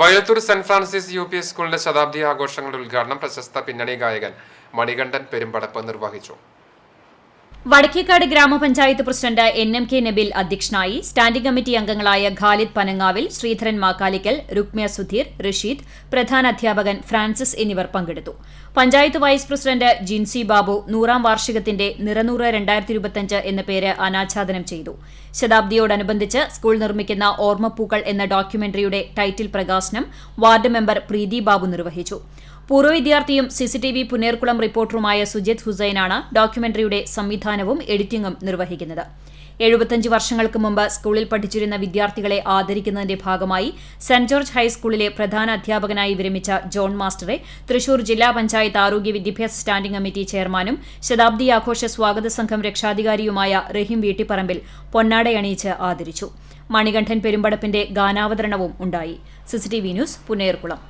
Vayalathur saint Francis U P S സ്കൂളിന്റെ ശതാബ്ദി ആഘോഷങ്ങളുടെ ഉദ്ഘാടനം പ്രശസ്ത പിന്നണി ഗായകൻ മണികണ്ഠൻ പെരുമ്പടപ്പ് നിർവഹിച്ചു. വടക്കേക്കാട് ഗ്രാമപഞ്ചായത്ത് president N M K Nabil അധ്യക്ഷനായി സ്റ്റാൻഡിംഗ് കമ്മിറ്റി അംഗങ്ങളായ ഖാലിദ് പനങ്ങാവിൽ ശ്രീധരൻ മാക്കാലിക്കൽ രുക്മ്യ സുധീർ റഷീദ് പ്രധാന അധ്യാപകൻ ഫ്രാൻസിസ് എന്നിവർ പങ്കെടുത്തു. പഞ്ചായത്ത് വൈസ് പ്രസിഡന്റ് ജിൻസി ബാബു നൂറാം വാർഷികത്തിന്റെ നിറനൂറ് രണ്ടായിരത്തി ഇരുപത്തിയഞ്ച് എന്ന പേര് അനാച്ഛാദനം ചെയ്തു. ശതാബ്ദിയോടനുബന്ധിച്ച് സ്കൂൾ നിർമ്മിക്കുന്ന ഓർമ്മപ്പൂക്കൾ എന്ന ഡോക്യുമെന്ററിയുടെ ടൈറ്റിൽ പ്രകാശനം വാർഡ് മെമ്പർ പ്രീതി ബാബു നിർവഹിച്ചു. പൂർവ വിദ്യാർത്ഥിയും സിസിടിവി പുനേർക്കുളം റിപ്പോർട്ടറുമായ സുജിത് ഹുസൈനാണ് ഡോക്യുമെന്ററിയുടെ സംവിധാനവും എഡിറ്റിംഗും നിർവഹിക്കുന്നത്. എഴുപത്തഞ്ച് വർഷങ്ങൾക്ക് മുമ്പ് സ്കൂളിൽ പഠിച്ചിരുന്ന വിദ്യാർത്ഥികളെ ആദരിക്കുന്നതിന്റെ ഭാഗമായി സെന്റ് ജോർജ് ഹൈസ്കൂളിലെ പ്രധാന അധ്യാപകനായി വിരമിച്ച ജോൺ മാസ്റ്ററെ തൃശൂർ ജില്ലാ പഞ്ചായത്ത് ആരോഗ്യ വിദ്യാഭ്യാസ സ്റ്റാൻഡിംഗ് കമ്മിറ്റി ചെയർമാനും ശതാബ്ദി ആഘോഷ സ്വാഗത സംഘം രക്ഷാധികാരിയുമായ റഹീം വീട്ടിപ്പറമ്പിൽ പൊന്നാടയണിയിച്ച് ആദരിച്ചു. മണികണ്ഠൻ പെരുമ്പടപ്പിന്റെ ഗാനാവതരണവും ഉണ്ടായി. CCTV news Punnerkulam